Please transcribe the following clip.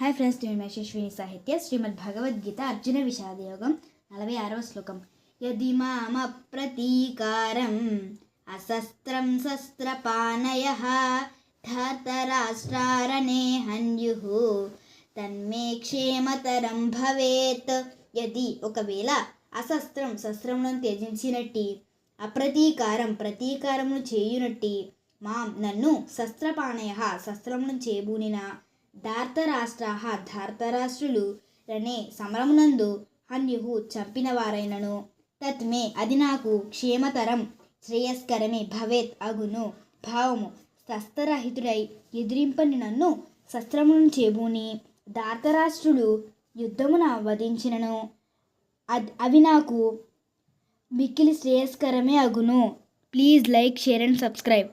Hi friends నేను మహేశ్వరిని సాహిత్య. శ్రీమద్ భగవద్గీత అర్జున విషాదయోగం. నలభై ఆరవ శ్లోకం. యది మామ ప్రతీకారం అశస్త్రం శస్త్రపానయ ధాతరాష్ట్రారణే హన్యు. తన్మే క్షేమతరం భవేత్. యది ఒకవేళ అశస్త్రం శస్త్రములను త్యజించినట్టి అప్రతీకారం ప్రతీకారమును చేయునట్టి మాం నన్ను శస్త్రపాణయ శస్త్రమును చేబూనిన ధార్తరాష్ట్రా ధార్తరాష్ట్రులు రనే సమరమునందు హన్యుహు చంపినవారైనను. తత్మే అది నాకు క్షేమతరం శ్రేయస్కరమే భవేత్ అగును. భావము శస్త్రరహితుడై ఎదిరింపని నన్ను శస్త్రమును చేబూని. దార్తరాష్ట్రులు యుద్ధమున వధించినను. అద్ అవి నాకు మిక్కిలి శ్రేయస్కరమే అగును. Please like share and subscribe.